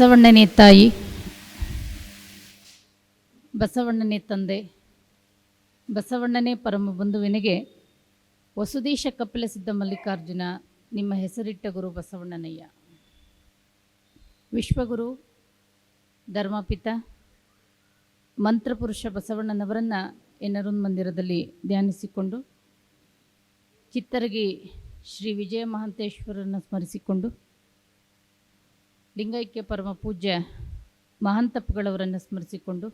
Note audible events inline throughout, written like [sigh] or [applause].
ಬಸವಣ್ಣನೇ ತಾಯಿ, ಬಸವಣ್ಣನೇ ತಂದೆ, ಬಸವಣ್ಣನೇ ಪರಮ ಬಂಧುವಿನಿಗೆ ವಸುದೀಶ ಕಪಿಲಸಿದ್ದ ಮಲ್ಲಿಕಾರ್ಜುನ, ನಿಮ್ಮ ಹೆಸರಿಟ್ಟ ಗುರು ಬಸವಣ್ಣನಯ್ಯ. ವಿಶ್ವಗುರು, ಧರ್ಮಪಿತ, ಮಂತ್ರಪುರುಷ ಬಸವಣ್ಣನವರನ್ನು ಎನ್ನರುನ್ ಮಂದಿರದಲ್ಲಿ ಧ್ಯಾನಿಸಿಕೊಂಡು, ಚಿತ್ತರಗಿ ಶ್ರೀ ವಿಜಯ ಮಹಾಂತೇಶ್ವರನ್ನು ಸ್ಮರಿಸಿಕೊಂಡು ಲಿಂಗೈಕ್ಯ ಪರಮ ಪೂಜ್ಯ ಮಹಾಂತಪ್ಪಗಳವರನ್ನು ಸ್ಮರಿಸಿಕೊಂಡು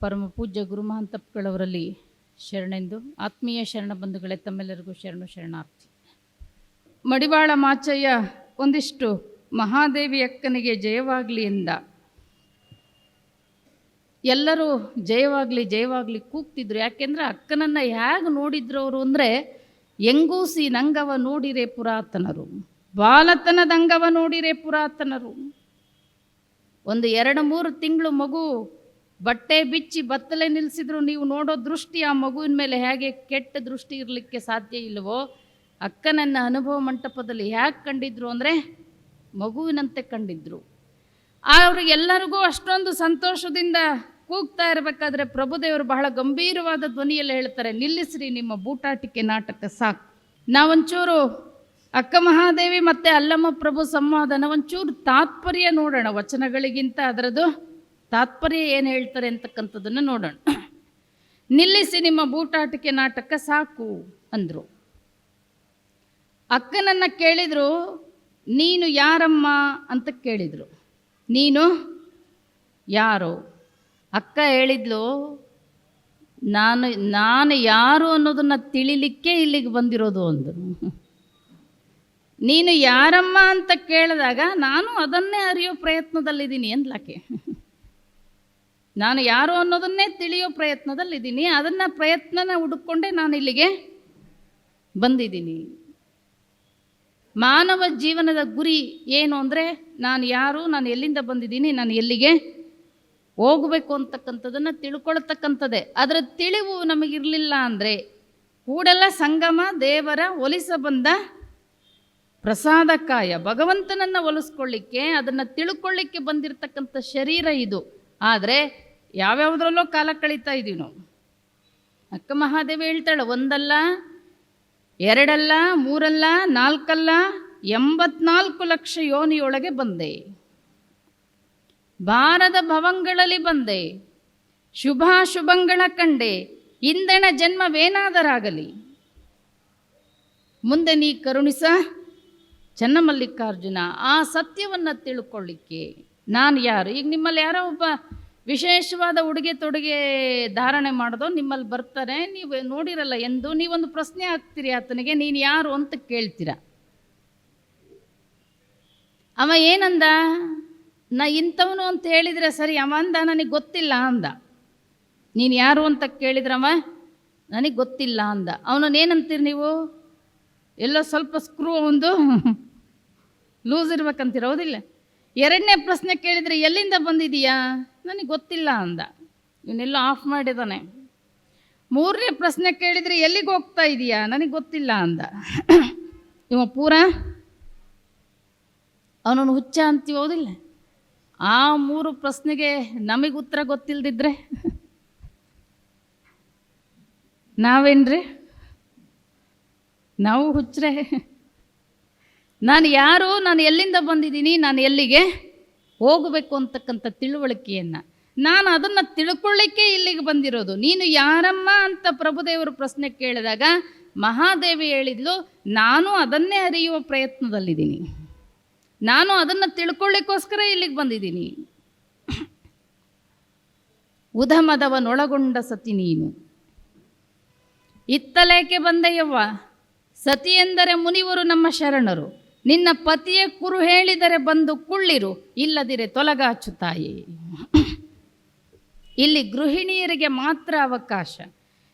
ಪರಮ ಪೂಜ್ಯ ಗುರು ಮಹಾಂತಪ್ಪಗಳವರಲ್ಲಿ ಶರಣೆಂದು ಆತ್ಮೀಯ ಶರಣ ಬಂಧುಗಳೇ ತಮ್ಮೆಲ್ಲರಿಗೂ ಶರಣು ಶರಣಾರ್ಥಿ. ಮಡಿವಾಳ ಮಾಚಯ್ಯ, ಒಂದಿಷ್ಟು ಮಹಾದೇವಿ ಅಕ್ಕನಿಗೆ ಜಯವಾಗಲಿ ಎಂದ. ಎಲ್ಲರೂ ಜಯವಾಗಲಿ ಜಯವಾಗಲಿ ಕೂಗ್ತಿದ್ರು. ಯಾಕೆಂದರೆ ಅಕ್ಕನನ್ನು ಹೇಗೆ ನೋಡಿದ್ರು ಅವರು ಅಂದರೆ, ಎಂಗೂಸಿ ನಂಗವ ನೋಡಿರೆ ಪುರಾತನರು. ಬಾಲತನದಂಗವ ನೋಡಿರೆ ಪುರಾತನರು. ಒಂದು ಎರಡು ಮೂರು ತಿಂಗಳು ಮಗು ಬಟ್ಟೆ ಬಿಚ್ಚಿ ಬತ್ತಲೆ ನಿಲ್ಲಿಸಿದ್ರು ನೀವು ನೋಡೋ ದೃಷ್ಟಿ ಆ ಮಗುವಿನ ಮೇಲೆ ಹೇಗೆ ಕೆಟ್ಟ ದೃಷ್ಟಿ ಇರಲಿಕ್ಕೆ ಸಾಧ್ಯ ಇಲ್ಲವೋ, ಅಕ್ಕನನ್ನ ಅನುಭವ ಮಂಟಪದಲ್ಲಿ ಹೇಗೆ ಕಂಡಿದ್ರು ಅಂದರೆ ಮಗುವಿನಂತೆ ಕಂಡಿದ್ರು. ಅವ್ರಿಗೆಲ್ಲರಿಗೂ ಅಷ್ಟೊಂದು ಸಂತೋಷದಿಂದ ಕೂಗ್ತಾ ಇರಬೇಕಾದ್ರೆ ಪ್ರಭುದೇವರು ಬಹಳ ಗಂಭೀರವಾದ ಧ್ವನಿಯಲ್ಲಿ ಹೇಳ್ತಾರೆ, ನಿಲ್ಲಿಸ್ರಿ ನಿಮ್ಮ ಬೂಟಾಟಿಕೆ ನಾಟಕ ಸಾಕು. ನಾವೊಂಚೂರು ಅಕ್ಕ ಮಹಾದೇವಿ ಮತ್ತು ಅಲ್ಲಮ್ಮ ಪ್ರಭು ಸಂವಾದನ ಒಂಚೂರು ತಾತ್ಪರ್ಯ ನೋಡೋಣ ವಚನಗಳಿಗಿಂತ ಅದರದು ತಾತ್ಪರ್ಯ ಏನು ಹೇಳ್ತಾರೆ ಅಂತಕ್ಕಂಥದ್ದನ್ನು ನೋಡೋಣ. ನಿಲ್ಲಿಸಿ ನಿಮ್ಮ ಬೂಟಾಟಿಕೆ ನಾಟಕ ಸಾಕು ಅಂದರು. ಅಕ್ಕನನ್ನು ಕೇಳಿದರು, ನೀನು ಯಾರಮ್ಮ? ಅಂತ ಕೇಳಿದರು. ನೀನು ಯಾರು? ಅಕ್ಕ ಹೇಳಿದ್ಲು, ನಾನು ನಾನು ಯಾರು ಅನ್ನೋದನ್ನು ತಿಳಿಲಿಕ್ಕೆ ಇಲ್ಲಿಗೆ ಬಂದಿರೋದು ಅಂದರು. ನೀನು ಯಾರಮ್ಮ ಅಂತ ಕೇಳಿದಾಗ ನಾನು ಅದನ್ನೇ ಅರಿಯೋ ಪ್ರಯತ್ನದಲ್ಲಿದ್ದೀನಿ ಅಂದ್ಲಾಕೆ ನಾನು ಯಾರು ಅನ್ನೋದನ್ನೇ ತಿಳಿಯೋ ಪ್ರಯತ್ನದಲ್ಲಿದ್ದೀನಿ. ಅದನ್ನು ಪ್ರಯತ್ನನ ಹುಡುಕೊಂಡೆ ನಾನು ಇಲ್ಲಿಗೆ ಬಂದಿದ್ದೀನಿ. ಮಾನವ ಜೀವನದ ಗುರಿ ಏನು ಅಂದರೆ ನಾನು ಯಾರು, ನಾನು ಎಲ್ಲಿಂದ ಬಂದಿದ್ದೀನಿ, ನಾನು ಎಲ್ಲಿಗೆ ಹೋಗಬೇಕು ಅಂತಕ್ಕಂಥದ್ದನ್ನು ತಿಳ್ಕೊಳ್ತಕ್ಕಂಥದ್ದೇ. ಅದರ ತಿಳಿವು ನಮಗಿರಲಿಲ್ಲ ಅಂದರೆ ಕೂಡಲ ಸಂಗಮ ದೇವರ ಒಲಿಸ ಬಂದ ಪ್ರಸಾದಕಾಯ ಭಗವಂತನನ್ನು ಒಲಿಸ್ಕೊಳ್ಳಿಕ್ಕೆ, ಅದನ್ನು ತಿಳ್ಕೊಳ್ಳಿಕ್ಕೆ ಬಂದಿರತಕ್ಕಂಥ ಶರೀರ ಇದು. ಆದರೆ ಯಾವ್ಯಾವುದ್ರಲ್ಲೋ ಕಾಲ ಕಳೀತಾ ಇದ್ದೀವಿ ನಾವು. ಅಕ್ಕ ಮಹಾದೇವಿ ಹೇಳ್ತಾಳೆ, ಒಂದಲ್ಲ, ಎರಡಲ್ಲ, ಮೂರಲ್ಲ, ನಾಲ್ಕಲ್ಲ, ಎಂಬತ್ನಾಲ್ಕು ಲಕ್ಷ ಯೋನಿಯೊಳಗೆ ಬಂದೆ. ಭಾರದ ಭವಂಗಳಲ್ಲಿ ಬಂದೆ. ಶುಭಾಶುಭಂಗಳ ಕಂಡೆ. ಇಂದಣ ಜನ್ಮವೇನಾದರಾಗಲಿ. ಮುಂದೆ ನೀ ಕರುಣಿಸ. ಚನ್ನಮಲ್ಲಿಕಾರ್ಜುನ, ಆ ಸತ್ಯವನ್ನು ತಿಳ್ಕೊಳ್ಳಿಕ್ಕೆ ನಾನು ಯಾರು? ಈಗ ನಿಮ್ಮಲ್ಲಿ ಯಾರೋ ಒಬ್ಬ ವಿಶೇಷವಾದ ಉಡುಗೆ ತೊಡುಗೆ ಧಾರಣೆ ಮಾಡೋದು ನಿಮ್ಮಲ್ಲಿ ಬರ್ತಾರೆ, ನೀವು ನೋಡಿರಲ್ಲ ಎಂದು ನೀವೊಂದು ಪ್ರಶ್ನೆ ಹಾಕ್ತೀರಿ ಆತನಿಗೆ, ನೀನು ಯಾರು ಅಂತ ಕೇಳ್ತೀರ? ಅವ ಏನಂದ? ನಾ ಇಂಥವನು ಅಂತ ಹೇಳಿದರೆ ಸರಿ, ಅವ ಅಂದ, ನನಗೆ ಗೊತ್ತಿಲ್ಲ ಅಂದ. ನೀನು ಯಾರು ಅಂತ ಕೇಳಿದ್ರವ ನನಗೆ ಗೊತ್ತಿಲ್ಲ ಅಂದ. ಅವನೇನಂತೀರಿ ಏನಂತೀರಿ ನೀವು? ಎಲ್ಲೋ ಸ್ವಲ್ಪ ಸ್ಕ್ರೂ ಒಂದು ಲೂಸ್ ಇರ್ಬೇಕಂತಿರೋದಿಲ್ಲ. ಎರಡನೇ ಪ್ರಶ್ನೆ ಕೇಳಿದರೆ ಎಲ್ಲಿಂದ ಬಂದಿದೀಯಾ? ನನಗೆ ಗೊತ್ತಿಲ್ಲ ಅಂದ. ಇವನ್ನೆಲ್ಲ ಆಫ್ ಮಾಡಿದಾನೆ. ಮೂರನೇ ಪ್ರಶ್ನೆ ಕೇಳಿದರೆ ಎಲ್ಲಿಗೆ ಹೋಗ್ತಾ ಇದೀಯಾ? ನನಗೆ ಗೊತ್ತಿಲ್ಲ ಅಂದ. ಇವ ಪೂರ? ಅವನನ್ನು ಹುಚ್ಚ ಅಂತೀವಿ ಹೌದಿಲ್ಲ ಆ ಮೂರು ಪ್ರಶ್ನೆಗೆ ನಮಗೆ ಉತ್ತರ ಗೊತ್ತಿಲ್ಲದಿದ್ರೆ ನಾವೇನ್ರಿ? ನಾವು ಹುಚ್ಚರೆ ನಾನು ಯಾರು, ನಾನು ಎಲ್ಲಿಂದ ಬಂದಿದ್ದೀನಿ, ನಾನು ಎಲ್ಲಿಗೆ ಹೋಗಬೇಕು ಅಂತಕ್ಕಂಥ ತಿಳುವಳಿಕೆಯನ್ನು. ನಾನು ಅದನ್ನು ತಿಳ್ಕೊಳ್ಳಿಕ್ಕೆ ಇಲ್ಲಿಗೆ ಬಂದಿರೋದು. ನೀನು ಯಾರಮ್ಮ ಅಂತ ಪ್ರಭುದೇವರು ಪ್ರಶ್ನೆ ಕೇಳಿದಾಗ ಮಹಾದೇವಿ ಹೇಳಿದ್ಲು, ನಾನು ಅದನ್ನೇ ಅರಿಯುವ ಪ್ರಯತ್ನದಲ್ಲಿದ್ದೀನಿ. ನಾನು ಅದನ್ನು ತಿಳ್ಕೊಳ್ಳಿಕ್ಕೋಸ್ಕರ ಇಲ್ಲಿಗೆ ಬಂದಿದ್ದೀನಿ. ಉಧಮದವನೊಳಗೊಂಡ ಸತಿ ನೀನು. ಇತ್ತಲೇಕೆ ಬಂದೆಯವ್ವ? ಸತಿ ಎಂದರೆ ಮುನಿವರು ನಮ್ಮ ಶರಣರು. ನಿನ್ನ ಪತಿಯ ಕುರು ಹೇಳಿದರೆ ಬಂದು ಕುಳ್ಳಿರು, ಇಲ್ಲದಿರೆ ತೊಲಗಾಚು ತಾಯಿ. ಇಲ್ಲಿ ಗೃಹಿಣಿಯರಿಗೆ ಮಾತ್ರ ಅವಕಾಶ.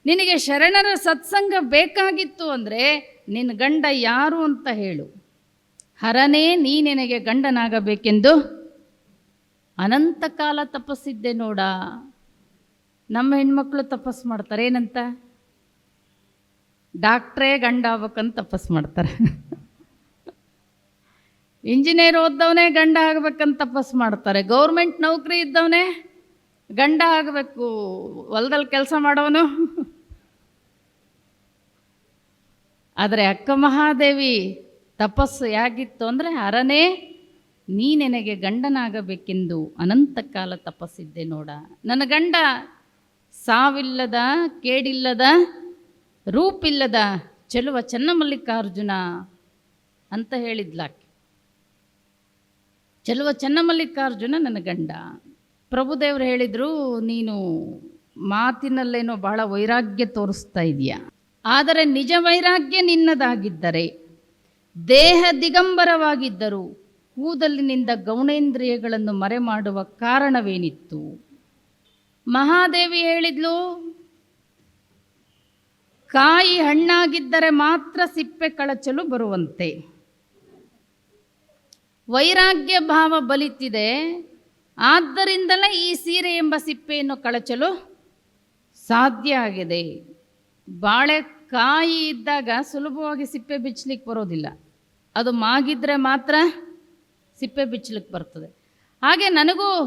ನಿನಗೆ ಶರಣರ ಸತ್ಸಂಗ ಬೇಕಾಗಿತ್ತು ಅಂದರೆ ನಿನ್ನ ಗಂಡ ಯಾರು ಅಂತ ಹೇಳು. ಹರನೇ ನೀ ನಿನಗೆ ಗಂಡನಾಗಬೇಕೆಂದು ಅನಂತ ಕಾಲ ತಪಸ್ಸಿದ್ದೆ ನೋಡ. ನಮ್ಮ ಹೆಣ್ಮಕ್ಳು ತಪಸ್ಸು ಮಾಡ್ತಾರೆ ಏನಂತ? ಡಾಕ್ಟ್ರೇ ಗಂಡ ಆಗ್ಬೇಕಂತ ತಪಸ್ಸು ಮಾಡ್ತಾರೆ. ಇಂಜಿನಿಯರ್ ಓದ್ದವನೇ ಗಂಡ ಆಗಬೇಕಂತ ತಪಸ್ ಮಾಡ್ತಾರೆ. ಗೌರ್ಮೆಂಟ್ ನೌಕರಿ ಇದ್ದವನೇ ಗಂಡ ಆಗಬೇಕು. ಹೊಲದಲ್ಲಿ ಕೆಲಸ ಮಾಡೋನು. ಆದರೆ ಅಕ್ಕ ಮಹಾದೇವಿ ತಪಸ್ಸು ಯಾಗಿತ್ತು ಅಂದರೆ ಅರನೇ ನೀ ನನಗೆ ಗಂಡನಾಗಬೇಕೆಂದು ಅನಂತ ಕಾಲ ತಪಸ್ಸಿದ್ದೆ ನೋಡ. ನನ್ನ ಗಂಡ ಸಾವಿಲ್ಲದ, ಕೇಡಿಲ್ಲದ, ರೂಪಿಲ್ಲದ, ಚೆಲುವ ಚನ್ನಮಲ್ಲಿಕಾರ್ಜುನ ಅಂತ ಹೇಳಿದ್ಲಾಕೆ. ಚೆಲುವ ಚನ್ನಮಲ್ಲಿಕಾರ್ಜುನ ನನ್ನ ಗಂಡ. ಪ್ರಭುದೇವರು ಹೇಳಿದರು, ನೀನು ಮಾತಿನಲ್ಲೇನೋ ಬಹಳ ವೈರಾಗ್ಯ ತೋರಿಸ್ತಾ ಇದೆಯಾ ಆದರೆ ನಿಜ ವೈರಾಗ್ಯ ನಿನ್ನದಾಗಿದ್ದರೆ, ದೇಹ ದಿಗಂಬರವಾಗಿದ್ದರು ಕೂದಲಿನಿಂದ ಗೌಣೇಂದ್ರಿಯಗಳನ್ನು ಮರೆ ಮಾಡುವ ಕಾರಣವೇನಿತ್ತು? ಮಹಾದೇವಿ ಹೇಳಿದ್ಲು, ಕಾಯಿ ಹಣ್ಣಾಗಿದ್ದರೆ ಮಾತ್ರ ಸಿಪ್ಪೆ ಕಳಚಲು ಬರುವಂತೆ. ವೈರಾಗ್ಯ ಭಾವ ಬಲಿತಿದೆ. ಆದ್ದರಿಂದಲೇ ಈ ಸೀರೆ ಎಂಬ ಸಿಪ್ಪೆಯನ್ನು ಕಳಚಲು ಸಾಧ್ಯ ಆಗಿದೆ. ಬಾಳೆಕಾಯಿ ಇದ್ದಾಗ ಸುಲಭವಾಗಿ ಸಿಪ್ಪೆ ಬಿಚ್ಚಲಿಕ್ಕೆ ಬರೋದಿಲ್ಲ. ಅದು ಮಾಗಿದ್ರೆ ಮಾತ್ರ ಸಿಪ್ಪೆ ಬಿಚ್ಚಲಿಕ್ಕೆ ಬರ್ತದೆ. ಹಾಗೆ ನನಗೂ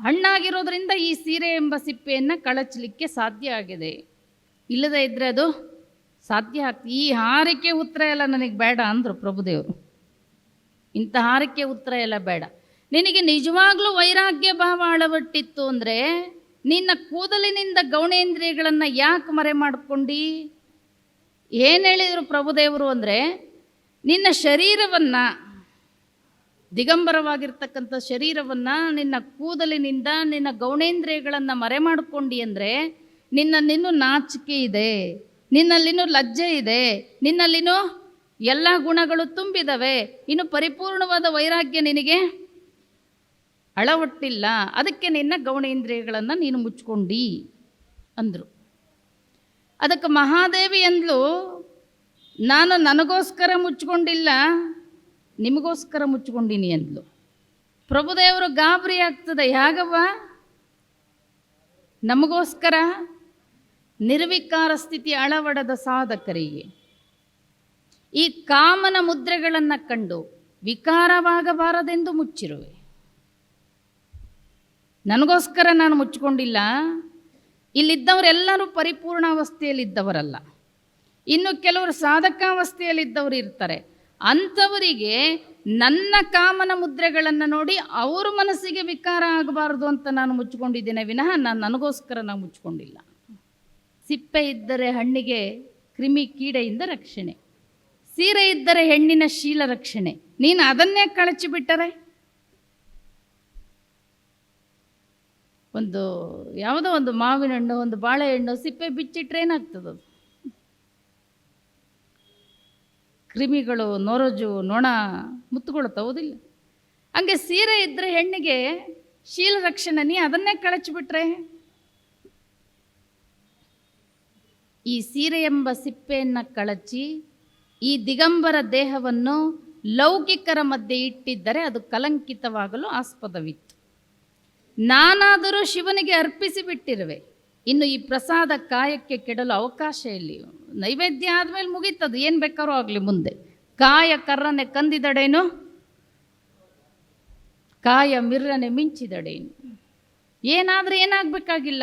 ಹಣ್ಣಾಗಿರೋದ್ರಿಂದ ಈ ಸೀರೆ ಎಂಬ ಸಿಪ್ಪೆಯನ್ನು ಕಳಚಲಿಕ್ಕೆ ಸಾಧ್ಯ ಆಗಿದೆ. ಇಲ್ಲದೇ ಇದ್ದರೆ ಅದು ಸಾಧ್ಯ ಆಗ್ತದೆ ಈ ಹಾರಿಕೆ ಉತ್ತರ ಎಲ್ಲ ನನಗೆ ಬೇಡ ಅಂದರು ಪ್ರಭುದೇವರು. ಇಂಥ ಹಾರಿಕೆ ಉತ್ತರ ಎಲ್ಲ ಬೇಡ. ನಿನಗೆ ನಿಜವಾಗ್ಲೂ ವೈರಾಗ್ಯ ಭಾವ ಅಳವಟ್ಟಿತ್ತು ಅಂದರೆ ನಿನ್ನ ಕೂದಲಿನಿಂದ ಗೌಣೇಂದ್ರಿಯಗಳನ್ನು ಯಾಕೆ ಮರೆ ಮಾಡ್ಕೊಂಡು? ಏನು ಹೇಳಿದರು ಪ್ರಭುದೇವರು ಅಂದರೆ ನಿನ್ನ ಶರೀರವನ್ನು, ದಿಗಂಬರವಾಗಿರ್ತಕ್ಕಂಥ ಶರೀರವನ್ನು ನಿನ್ನ ಕೂದಲಿನಿಂದ ನಿನ್ನ ಗೌಣೇಂದ್ರಿಯಗಳನ್ನು ಮರೆ ಮಾಡಿಕೊಂಡು ಅಂದರೆ ನಿನ್ನಲ್ಲಿನೂ ನಾಚಿಕೆ ಇದೆ, ನಿನ್ನಲ್ಲಿನೂ ಲಜ್ಜೆ ಇದೆ, ನಿನ್ನಲ್ಲಿನೂ ಎಲ್ಲ ಗುಣಗಳು ತುಂಬಿದವೆ. ಇನ್ನು ಪರಿಪೂರ್ಣವಾದ ವೈರಾಗ್ಯ ನಿನಗೆ ಅಳವಟ್ಟಿಲ್ಲ. ಅದಕ್ಕೆ ನಿನ್ನ ಗೌಣೇಂದ್ರಿಯಗಳನ್ನು ನೀನು ಮುಚ್ಕೊಂಡಿ ಅಂದರು. ಅದಕ್ಕೆ ಮಹಾದೇವಿ ಅಂದ್ಲು, ನಾನು ನನಗೋಸ್ಕರ ಮುಚ್ಕೊಂಡಿಲ್ಲ, ನಿಮಗೋಸ್ಕರ ಮುಚ್ಕೊಂಡಿನಿ ಅಂದ್ಲು. ಪ್ರಭುದೇವರು ಗಾಬರಿ ಆಗ್ತದೆ. ಯಾಗವ್ವ ನಮಗೋಸ್ಕರ ನಿರ್ವಿಕಾರ ಸ್ಥಿತಿ ಅಳವಡದ ಸಾಧಕರಿಗೆ. ಈ ಕಾಮನ ಮುದ್ರೆಗಳನ್ನು ಕಂಡು ವಿಕಾರವಾಗಬಾರದೆಂದು ಮುಚ್ಚಿರುವೆ. ನನಗೋಸ್ಕರ ನಾನು ಮುಚ್ಚಿಕೊಂಡಿಲ್ಲ. ಇಲ್ಲಿದ್ದವರೆಲ್ಲರೂ ಪರಿಪೂರ್ಣಾವಸ್ಥೆಯಲ್ಲಿದ್ದವರಲ್ಲ. ಇನ್ನು ಕೆಲವರು ಸಾಧಕಾವಸ್ಥೆಯಲ್ಲಿದ್ದವರು ಇರ್ತಾರೆ. ಅಂಥವರಿಗೆ ನನ್ನ ಕಾಮನ ಮುದ್ರೆಗಳನ್ನು ನೋಡಿ ಅವ್ರ ಮನಸ್ಸಿಗೆ ವಿಕಾರ ಆಗಬಾರ್ದು ಅಂತ ನಾನು ಮುಚ್ಚಿಕೊಂಡಿದ್ದೇನೆ ವಿನಃ ನಾನು ನನಗೋಸ್ಕರ ನಾನು ಮುಚ್ಚಿಕೊಂಡಿಲ್ಲ. ಸಿಪ್ಪೆ ಇದ್ದರೆ ಹಣ್ಣಿಗೆ, ಕ್ರಿಮಿ ಕೀಡೆಯಿಂದ ರಕ್ಷಣೆ. ಸೀರೆ ಇದ್ದರೆ ಹೆಣ್ಣಿನ ಶೀಲ ರಕ್ಷಣೆ. ನೀನು ಅದನ್ನೇ ಕಳಚಿ ಬಿಟ್ಟರೆ? ಒಂದು ಯಾವುದೋ ಒಂದು ಮಾವಿನ ಹಣ್ಣು, ಒಂದು ಬಾಳೆಹಣ್ಣು ಸಿಪ್ಪೆ ಬಿಚ್ಚಿಟ್ರೆ ಏನಾಗ್ತದೆ ಅದು? ಕ್ರಿಮಿಗಳು, ನೊರಜು, ನೊಣ ಮುತ್ತುಕೊಳ್ತಾವುದಿಲ್ಲ ಹಂಗೆ ಸೀರೆ ಇದ್ದರೆ ಹೆಣ್ಣಿಗೆ ಶೀಲ ರಕ್ಷಣೆ, ನೀ ಅದನ್ನೇ ಕಳಚಿಬಿಟ್ರೆ ಈ ಸೀರೆ ಎಂಬ ಸಿಪ್ಪೆಯನ್ನು ಕಳಚಿ ಈ ದಿಗಂಬರ ದೇಹವನ್ನು ಲೌಕಿಕರ ಮಧ್ಯೆ ಇಟ್ಟಿದ್ದರೆ ಅದು ಕಲಂಕಿತವಾಗಲು ಆಸ್ಪದವಿತ್ತು. ನಾನಾದರೂ ಶಿವನಿಗೆ ಅರ್ಪಿಸಿಬಿಟ್ಟಿರುವೆ ಇನ್ನು ಈ ಪ್ರಸಾದ ಕಾಯಕ್ಕೆ ಕೆಡಲು ಅವಕಾಶ ಇಲ್ಲಿ ನೈವೇದ್ಯ ಆದಮೇಲೆ ಮುಗೀತದು. ಏನು ಬೇಕಾದ್ರೂ ಆಗಲಿ ಮುಂದೆ. ಕಾಯ ಕರ್ರನೆ ಕಂದಿದಡೇನು? ಕಾಯ ಮಿರ್ರನೆ ಮಿಂಚಿದಡೇನು? ಏನಾದರೂ ಏನಾಗಬೇಕಾಗಿಲ್ಲ?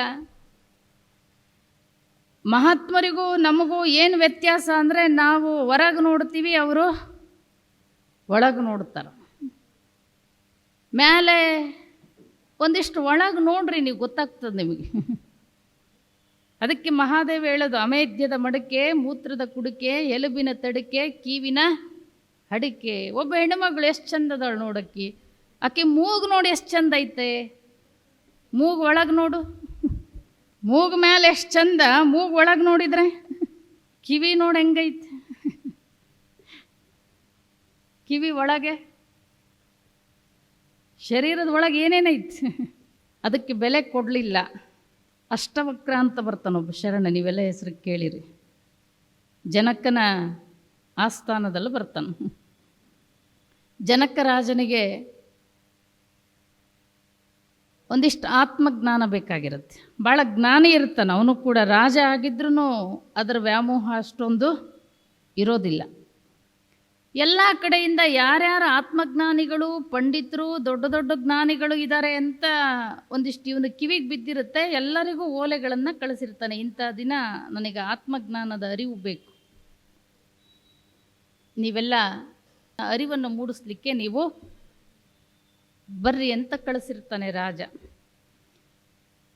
ಮಹಾತ್ಮರಿಗೂ ನಮಗೂ ಏನು ವ್ಯತ್ಯಾಸ ಅಂದರೆ ನಾವು ಹೊರಗೆ ನೋಡ್ತೀವಿ, ಅವರು ಒಳಗೆ ನೋಡ್ತಾರೆ. ಮೇಲೆ ಒಂದಿಷ್ಟು ಒಳಗೆ ನೋಡ್ರಿ ನೀವು ಗೊತ್ತಾಗ್ತದೆ ನಿಮಗೆ. ಅದಕ್ಕೆ ಮಹಾದೇವ ಹೇಳೋದು, ಅಮೇಧ್ಯದ ಮಡಕೆ, ಮೂತ್ರದ ಕುಡಿಕೆ, ಎಲುಬಿನ ತಡಿಕೆ, ಕೀವಿನ ಅಡಿಕೆ ಒಬ್ಬ ಹೆಣ್ಣುಮಗಳು ಎಷ್ಟು ಚಂದದಳು ನೋಡಕ್ಕೆ. ಆಕೆ ಮೂಗು ನೋಡಿ ಎಷ್ಟು ಚಂದ ಐತೆ. ಮೂಗು ಒಳಗೆ ನೋಡು. ಮೂಗು ಮೇಲೆ ಎಷ್ಟು ಚಂದ, ಮೂಗು ಒಳಗೆ ನೋಡಿದ್ರೆ ಕಿವಿ ನೋಡಿ ಹೆಂಗೈತೆ. ಕಿವಿ ಒಳಗೆ, ಶರೀರದ ಒಳಗೆ ಏನೇನೈತೆ, ಅದಕ್ಕೆ ಬೆಲೆ ಕೊಡಲಿಲ್ಲ. ಅಷ್ಟವಕ್ರ ಅಂತ ಬರ್ತಾನೊಬ್ಬ ಶರಣ, ನೀವೆಲ್ಲ ಹೆಸರು ಕೇಳಿರಿ. ಜನಕನ ಆಸ್ಥಾನದಲ್ಲಿ ಬರ್ತಾನೆ. ಜನಕ ರಾಜನಿಗೆ ಒಂದಿಷ್ಟು ಆತ್ಮಜ್ಞಾನ ಬೇಕಾಗಿರುತ್ತೆ. ಭಾಳ ಜ್ಞಾನಿ ಇರ್ತಾನೆ, ಅವನು ಕೂಡ ರಾಜ ಆಗಿದ್ರೂ ಅದರ ವ್ಯಾಮೋಹ ಅಷ್ಟೊಂದು ಇರೋದಿಲ್ಲ. ಎಲ್ಲ ಕಡೆಯಿಂದ ಯಾರ್ಯಾರು ಆತ್ಮಜ್ಞಾನಿಗಳು, ಪಂಡಿತರು, ದೊಡ್ಡ ದೊಡ್ಡ ಜ್ಞಾನಿಗಳು ಇದ್ದಾರೆ ಅಂತ ಒಂದಿಷ್ಟು ಇವನು ಕಿವಿಗೆ ಬಿದ್ದಿರುತ್ತೆ, ಎಲ್ಲರಿಗೂ ಓಲೆಗಳನ್ನು ಕಳಿಸಿರ್ತಾನೆ. ಇಂಥ ದಿನ ನನಗೆ ಆತ್ಮಜ್ಞಾನದ ಅರಿವು ಬೇಕು. ನೀವೆಲ್ಲ ಅರಿವನ್ನು ಮೂಡಿಸ್ಲಿಕ್ಕೆ ನೀವು ಬರ್ರಿ ಅಂತ ಕಳಿಸಿರ್ತಾನೆ ರಾಜ.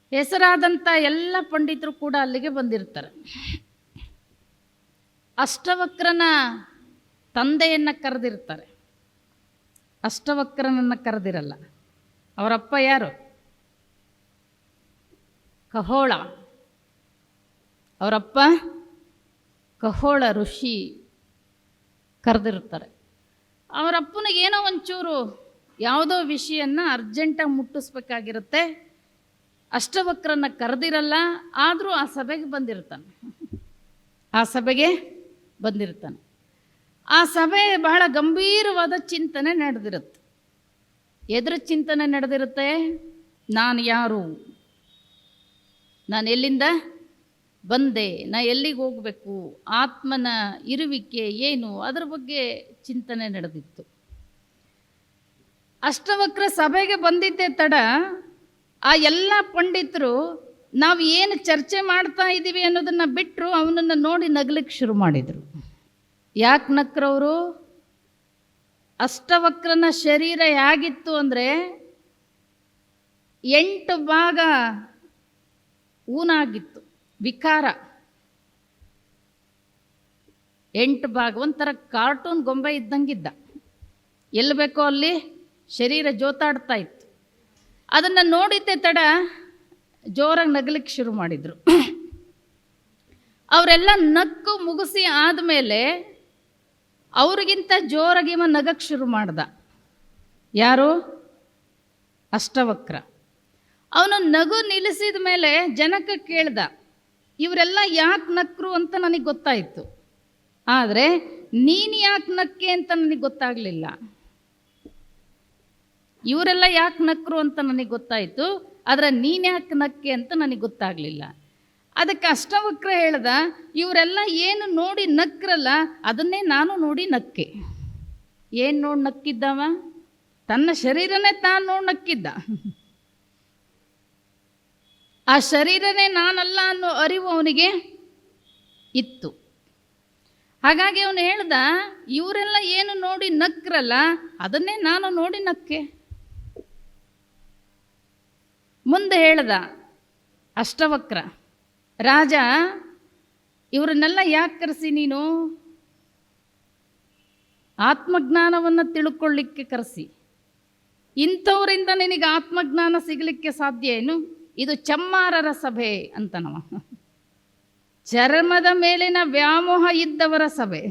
ಹೆಸರಾದಂಥ ಎಲ್ಲ ಪಂಡಿತರು ಕೂಡ ಅಲ್ಲಿಗೆ ಬಂದಿರ್ತಾರೆ. ಅಷ್ಟವಕ್ರನ ತಂದೆಯನ್ನು ಕರೆದಿರ್ತಾರೆ. ಅಷ್ಟವಕ್ರನನ್ನು ಕರೆದಿರಲ್ಲ. ಅವರಪ್ಪ ಯಾರು? ಕಹೋಳ. ಅವರಪ್ಪ ಕಹೋಳ ಋಷಿ ಕರೆದಿರ್ತಾರೆ ಅವರಪ್ಪನಿಗೆ ಏನೋ ಒಂಚೂರು ಯಾವುದೋ ವಿಷಯನ ಅರ್ಜೆಂಟಾಗಿ ಮುಟ್ಟಿಸ್ಬೇಕಾಗಿರುತ್ತೆ. ಅಷ್ಟವಕ್ರನ್ನ ಕರೆದಿರಲ್ಲ, ಆದರೂ ಆ ಸಭೆಗೆ ಬಂದಿರ್ತಾನೆ. ಆ ಸಭೆಗೆ ಬಂದಿರ್ತಾನೆ. ಆ ಸಭೆ ಬಹಳ ಗಂಭೀರವಾದ ಚಿಂತನೆ ನಡೆದಿರುತ್ತೆ. ಎದುರು ಚಿಂತನೆ ನಡೆದಿರುತ್ತೆ, ನಾನು ಯಾರು? ನಾನು ಎಲ್ಲಿಂದ ಬಂದೆ? ನಾ ಎಲ್ಲಿಗೆ ಹೋಗಬೇಕು? ಆತ್ಮನ ಇರುವಿಕೆ ಏನು? ಅದರ ಬಗ್ಗೆ ಚಿಂತನೆ ನಡೆದಿತ್ತು. ಅಷ್ಟವಕ್ರ ಸಭೆಗೆ ಬಂದಿದ್ದೆ ತಡ, ಆ ಎಲ್ಲ ಪಂಡಿತರು ನಾವು ಏನು ಚರ್ಚೆ ಮಾಡ್ತಾ ಇದ್ದೀವಿ ಅನ್ನೋದನ್ನು ಬಿಟ್ಟರು ಅವನನ್ನು ನೋಡಿ ನಗ್ಲಿಕ್ಕೆ ಶುರು ಮಾಡಿದರು. ಯಾಕೆ ನಕ್ರವರು? ಅಷ್ಟವಕ್ರನ ಶರೀರ ಹೇಗಿತ್ತು ಅಂದರೆ ಎಂಟು ಭಾಗ ಊನಾಗಿತ್ತು, ವಿಕಾರ. ಎಂಟು ಭಾಗ, ಒಂಥರ ಕಾರ್ಟೂನ್ ಗೊಂಬೆ ಇದ್ದಂಗಿದ್ದ. ಎಲ್ಲಿ ಬೇಕೋ ಅಲ್ಲಿ? ಶರೀರ ಜೋತಾಡ್ತಾ ಇತ್ತು. ಅದನ್ನು ನೋಡಿದ್ದೆ ತಡ ಜೋರಾಗಿ ನಗಲಿಕ್ಕೆ ಶುರು ಮಾಡಿದರು. ಅವರೆಲ್ಲ ನಕ್ಕು ಮುಗಿಸಿ ಆದಮೇಲೆ ಅವ್ರಿಗಿಂತ ಜೋರಾಗಿ ಇವ ನಗಕ್ಕೆ ಶುರು ಮಾಡ್ದ. ಯಾರು? ಅಷ್ಟವಕ್ರ. ಅವನು ನಗು ನಿಲ್ಲಿಸಿದ ಮೇಲೆ ಜನಕ್ಕೆ ಕೇಳ್ದ, ಇವರೆಲ್ಲ ಯಾಕೆ ನಕ್ರು ಅಂತ ನನಗೆ ಗೊತ್ತಾಯಿತು. ಆದರೆ ನೀನು ಯಾಕೆ ನಕ್ಕೆ ಅಂತ ನನಗೆ ಗೊತ್ತಾಗಲಿಲ್ಲ. ಇವರೆಲ್ಲ ಯಾಕೆ ನಕ್ರು ಅಂತ ನನಗೆ ಗೊತ್ತಾಯಿತು, ಆದರೆ ನೀನು ಯಾಕೆ ನಕ್ಕೆ ಅಂತ ನನಗೆ ಗೊತ್ತಾಗಲಿಲ್ಲ. ಅದಕ್ಕೆ ಅಷ್ಟವಕ್ರ ಹೇಳ್ದ, ಇವರೆಲ್ಲ ಏನು ನೋಡಿ ನಕ್ರಲ್ಲ, ಅದನ್ನೇ ನಾನು ನೋಡಿ ನಕ್ಕೆ. ಏನು ನೋಡಿ ನಕ್ಕಿದ್ದವ? ತನ್ನ ಶರೀರನೇ ತಾನು ನೋಡಿ ನಕ್ಕಿದ್ದ. ಆ ಶರೀರನೇ ನಾನಲ್ಲ ಅನ್ನೋ ಅರಿವು ಅವನಿಗೆ ಇತ್ತು. ಹಾಗಾಗಿ ಅವನು ಹೇಳ್ದ, ಇವರೆಲ್ಲ ಏನು ನೋಡಿ ನಕ್ರಲ್ಲ, ಅದನ್ನೇ ನಾನು ನೋಡಿ ನಕ್ಕೆ. ಮುಂದೆ ಹೇಳ್ದ, ಅಷ್ಟವಕ್ರ. ರಾಜ, ಇವರನ್ನೆಲ್ಲ ಯಾಕೆ ಕರೆಸಿ ನೀನು? ಆತ್ಮಜ್ಞಾನವನ್ನು ತಿಳ್ಕೊಳ್ಳಿಕ್ಕೆ ಕರೆಸಿ. ಇಂಥವರಿಂದ ನಿನಗೆ ಆತ್ಮಜ್ಞಾನ ಸಿಗಲಿಕ್ಕೆ ಸಾಧ್ಯ ಏನು? ಇದು ಚಮ್ಮಾರರ ಸಭೆ ಅಂತನವ. ಚರ್ಮದ ಮೇಲಿನ ವ್ಯಾಮೋಹ ಇದ್ದವರ ಸಭೆ.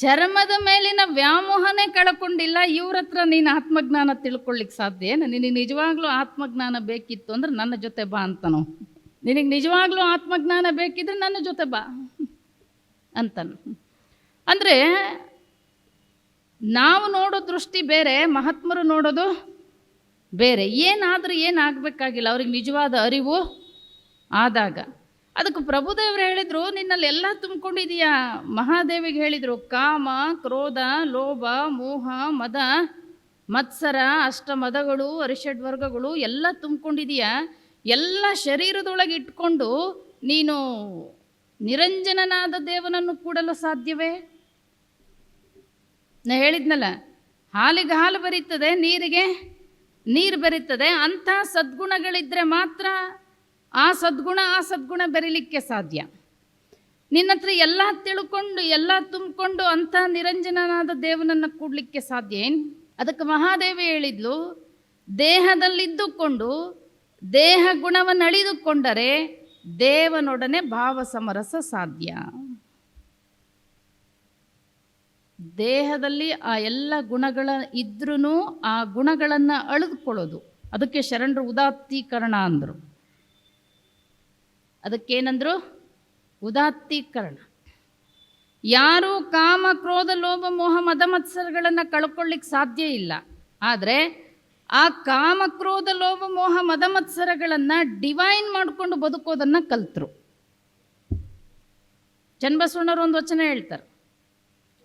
ಚರ್ಮದ ಮೇಲಿನ ವ್ಯಾಮೋಹನೇ ಕಳ್ಕೊಂಡಿಲ್ಲ, ಇವ್ರ ಹತ್ರ ನೀನು ಆತ್ಮಜ್ಞಾನ ತಿಳ್ಕೊಳ್ಳಿಕ್ಕೆ ಸಾಧ್ಯ ಏನು? ನಿನಗೆ ನಿಜವಾಗ್ಲೂ ಆತ್ಮಜ್ಞಾನ ಬೇಕಿತ್ತು ಅಂದ್ರೆ ನನ್ನ ಜೊತೆ ಬಾ ಅಂತನು. ನಿನಗೆ ನಿಜವಾಗ್ಲೂ ಆತ್ಮಜ್ಞಾನ ಬೇಕಿದ್ರೆ ನನ್ನ ಜೊತೆ ಬಾ ಅಂತನು. ಅಂದರೆ ನಾವು ನೋಡೋ ದೃಷ್ಟಿ ಬೇರೆ, ಮಹಾತ್ಮರು ನೋಡೋದು ಬೇರೆ. ಏನಾದರೂ ಏನಾಗಬೇಕಾಗಿಲ್ಲ ಅವ್ರಿಗೆ ನಿಜವಾದ ಅರಿವು ಆದಾಗ. ಅದಕ್ಕೆ ಪ್ರಭುದೇವರು ಹೇಳಿದರು, ನಿನ್ನಲ್ಲಿ ಎಲ್ಲ ತುಂಬಿಕೊಂಡಿದೀಯಾ? ಮಹಾದೇವಿಗೆ ಹೇಳಿದರು, ಕಾಮ, ಕ್ರೋಧ, ಲೋಭ, ಮೋಹ, ಮದ, ಮತ್ಸರ ಅಷ್ಟ ಅಷ್ಟಮದಗಳು ಅರಿಷಡ್ವರ್ಗಗಳು ಎಲ್ಲ ತುಂಬಿಕೊಂಡಿದೀಯಾ? ಎಲ್ಲ ಶರೀರದೊಳಗೆ ಇಟ್ಕೊಂಡು ನೀನು ನಿರಂಜನನಾದ ದೇವನನ್ನು ಕೂಡಲು ಸಾಧ್ಯವೇ? ನಾ ಹೇಳಿದ್ನಲ್ಲ, ಹಾಲಿಗೆ ಹಾಲು ಬರೀತದೆ, ನೀರಿಗೆ ನೀರು ಬರೀತದೆ, ಅಂಥ ಸದ್ಗುಣಗಳಿದ್ದರೆ ಮಾತ್ರ ಆ ಸದ್ಗುಣ ಆ ಸದ್ಗುಣ ಬೆರೀಲಿಕ್ಕೆ ಸಾಧ್ಯ. ನಿನ್ನ ಹತ್ರ ಎಲ್ಲ ತಿಳ್ಕೊಂಡು, ಎಲ್ಲ ತುಂಬಿಕೊಂಡು ಅಂಥ ನಿರಂಜನನಾದ ದೇವನನ್ನು ಕೂಡಲಿಕ್ಕೆ ಸಾಧ್ಯ ಏನು? ಅದಕ್ಕೆ ಮಹಾದೇವಿ ಹೇಳಿದ್ಲು, ದೇಹದಲ್ಲಿದ್ದುಕೊಂಡು, ದೇಹ ಗುಣವನ್ನು ಅಳಿದುಕೊಂಡರೆ ದೇವನೊಡನೆ ಭಾವ ಸಮರಸ ಸಾಧ್ಯ. ದೇಹದಲ್ಲಿ ಆ ಎಲ್ಲ ಗುಣಗಳ ಇದ್ರೂ ಆ ಗುಣಗಳನ್ನು ಅಳಿದುಕೊಳ್ಳೋದು. ಅದಕ್ಕೆ ಶರಣರು ಉದಾತ್ತೀಕರಣ ಅಂದರು. ಅದಕ್ಕೇನಂದ್ರು? ಉದಾತ್ತೀಕರಣ. ಯಾರೂ ಕಾಮ, ಕ್ರೋಧ, ಲೋಭ, ಮೋಹ, ಮದ, ಮತ್ಸರಗಳನ್ನು ಕಳ್ಕೊಳ್ಳಿಕ್ಕೆ ಸಾಧ್ಯ ಇಲ್ಲ. ಆದರೆ ಆ ಕಾಮ, ಕ್ರೋಧ, ಲೋಭ, ಮೋಹ, ಮದ, ಮತ್ಸರಗಳನ್ನು ಡಿವೈನ್ ಮಾಡಿಕೊಂಡು ಬದುಕೋದನ್ನು ಕಲ್ತರು. ಚನ್ನಬಸವಣ್ಣವ್ರು ಒಂದು ವಚನ ಹೇಳ್ತಾರೆ.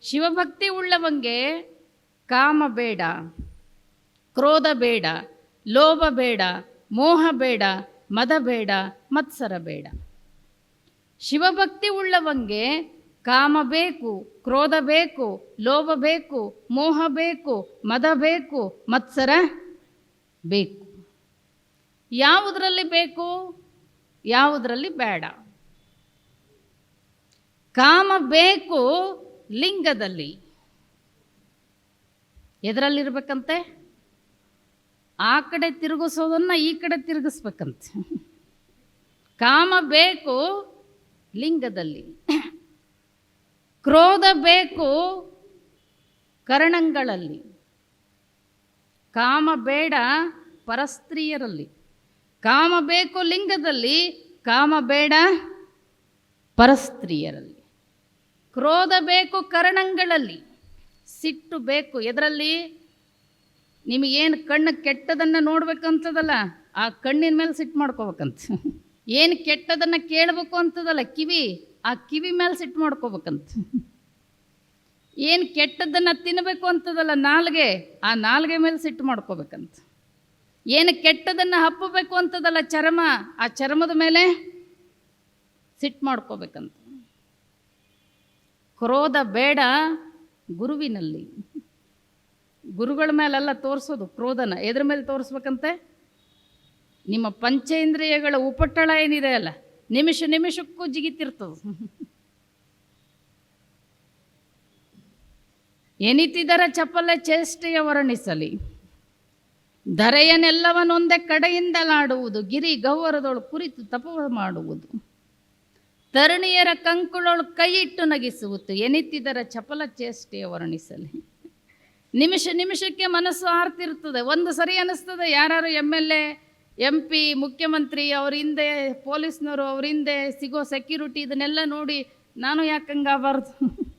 ಶಿವಭಕ್ತಿ ಉಳ್ಳವಂಗೆ ಕಾಮ ಬೇಡ, ಕ್ರೋಧ ಬೇಡ, ಲೋಭ ಬೇಡ, ಮೋಹ ಬೇಡ ಮದ ಬೇಡ, ಮತ್ಸರ ಬೇಡ. ಶಿವಭಕ್ತಿ ಉಳ್ಳವಂಗೆ ಕಾಮ ಬೇಕು, ಕ್ರೋಧ ಬೇಕು, ಲೋಭ ಬೇಕು, ಮೋಹ ಬೇಕು, ಮದ ಬೇಕು, ಮತ್ಸರ ಬೇಕು. ಯಾವುದರಲ್ಲಿ ಬೇಕು? ಯಾವುದರಲ್ಲಿ ಬೇಡ. ಕಾಮ ಬೇಕು ಲಿಂಗದಲ್ಲಿ. ಎದರಲ್ಲಿರ್ಬೇಕಂತೆ? ಆ ಕಡೆ ತಿರುಗಿಸೋದನ್ನ ಈ ಕಡೆ ತಿರುಗಿಸ್ಬೇಕಂತೆ. ಕಾಮ ಬೇಕು ಲಿಂಗದಲ್ಲಿ. ಕ್ರೋಧ ಬೇಕು ಕರ್ಣಗಳಲ್ಲಿ. ಕಾಮ ಬೇಡ ಪರಸ್ತ್ರೀಯರಲ್ಲಿ. ಕಾಮ ಬೇಕು ಲಿಂಗದಲ್ಲಿ, ಕಾಮ ಬೇಡ ಪರಸ್ತ್ರೀಯರಲ್ಲಿ. ಕ್ರೋಧ ಬೇಕು ಕರ್ಣಗಳಲ್ಲಿ. ಸಿಟ್ಟು ಬೇಕು ಎದರಲ್ಲಿ? ನಿಮಗೇನು ಕಣ್ಣು ಕೆಟ್ಟದನ್ನು ನೋಡ್ಬೇಕಂತದಲ್ಲ, ಆ ಕಣ್ಣಿನ ಮೇಲೆ ಸಿಟ್ಟು ಮಾಡ್ಕೋಬೇಕಂತ. ಏನು ಕೆಟ್ಟದನ್ನು ಕೇಳಬೇಕು ಅಂತದಲ್ಲ ಕಿವಿ, ಆ ಕಿವಿ ಮೇಲೆ ಸಿಟ್ಟು ಮಾಡ್ಕೋಬೇಕಂತ. ಏನು ಕೆಟ್ಟದ್ದನ್ನು ತಿನ್ನಬೇಕು ಅಂತದಲ್ಲ ನಾಲ್ಗೆ, ಆ ನಾಲ್ಗೆ ಮೇಲೆ ಸಿಟ್ಟು ಮಾಡ್ಕೋಬೇಕಂತ. ಏನು ಕೆಟ್ಟದನ್ನು ಹಪ್ಪಬೇಕು ಅಂತದಲ್ಲ ಚರ್ಮ, ಆ ಚರ್ಮದ ಮೇಲೆ ಸಿಟ್ಟು ಮಾಡ್ಕೋಬೇಕಂತ. ಕ್ರೋಧ ಬೇಡ ಗುರುವಿನಲ್ಲಿ. ಗುರುಗಳ ಮೇಲೆಲ್ಲ ತೋರಿಸೋದು, ಕ್ರೋಧನ. ಎದ್ರ ಮೇಲೆ ತೋರಿಸ್ಬೇಕಂತೆ? ನಿಮ್ಮ ಪಂಚೇಂದ್ರಿಯಗಳ ಉಪಟಳ ಏನಿದೆ ಅಲ್ಲ, ನಿಮಿಷ ನಿಮಿಷಕ್ಕೂ ಜಿಗಿತಿರ್ತದೆ. ಎನಿತಿದರ ಚಪಲ ಚೇಷ್ಟೆಯ ವರ್ಣಿಸಲಿ. ಧರೆಯನೆಲ್ಲವನೊಂದೇ ಕಡೆಯಿಂದಲಾಡುವುದು, ಗಿರಿ ಗೌವರದೊಳು ಕುರಿತು ತಪವ ಮಾಡುವುದು. ತರುಣಿಯರ ಕಂಕುಳೊಳು ಕೈಯಿಟ್ಟು ನಗಿಸುವುದು ಎನಿತಿದರ ಚಪಲ ಚೇಷ್ಟೆಯ ವರ್ಣಿಸಲಿ. ನಿಮಿಷ ನಿಮಿಷಕ್ಕೆ ಮನಸ್ಸು ಆರ್ತಿರ್ತದೆ. ಒಂದು ಸರಿ ಅನ್ನಿಸ್ತದೆ ಯಾರು M L A M P ಮುಖ್ಯಮಂತ್ರಿ, ಅವ್ರ ಹಿಂದೆ ಪೊಲೀಸ್ನವರು, ಅವ್ರ ಹಿಂದೆ ಸಿಗೋ ಸೆಕ್ಯೂರಿಟಿ ಇದನ್ನೆಲ್ಲ ನೋಡಿ ನಾನು ಯಾಕಂಗಾಗಬಾರ್ದು [laughs]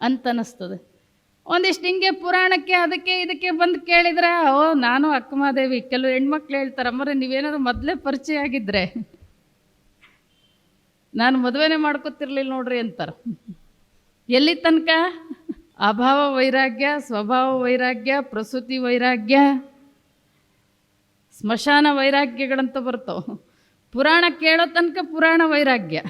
ಅಂತ ಅನ್ನಿಸ್ತದೆ ಒಂದಿಷ್ಟು ಹಿಂಗೆ ಪುರಾಣಕ್ಕೆ ಅದಕ್ಕೆ ಇದಕ್ಕೆ ಬಂದು ಕೇಳಿದ್ರೆ, ಓ, ನಾನು ಅಕ್ಕಮಾದೇವಿ, ಕೆಲವು ಹೆಣ್ಮಕ್ಳು ಹೇಳ್ತಾರೆ, ಅಮ್ಮರೆ, ನೀವೇನಾದ್ರು ಮೊದಲೇ ಪರಿಚಯ ಆಗಿದ್ರೆ [laughs] ನಾನು ಮದುವೆನೇ ಮಾಡ್ಕೋತಿರ್ಲಿಲ್ಲ ನೋಡ್ರಿ ಅಂತಾರೆ. ಎಲ್ಲಿ ತನಕ? ಅಭಾವ ವೈರಾಗ್ಯ, ಸ್ವಭಾವ ವೈರಾಗ್ಯ, ಪ್ರಸೂತಿ ವೈರಾಗ್ಯ, ಸ್ಮಶಾನ ವೈರಾಗ್ಯಗಳಂತ ಬರ್ತಾವೆ. ಪುರಾಣ ಕೇಳೋ ತನಕ ಪುರಾಣ ವೈರಾಗ್ಯ.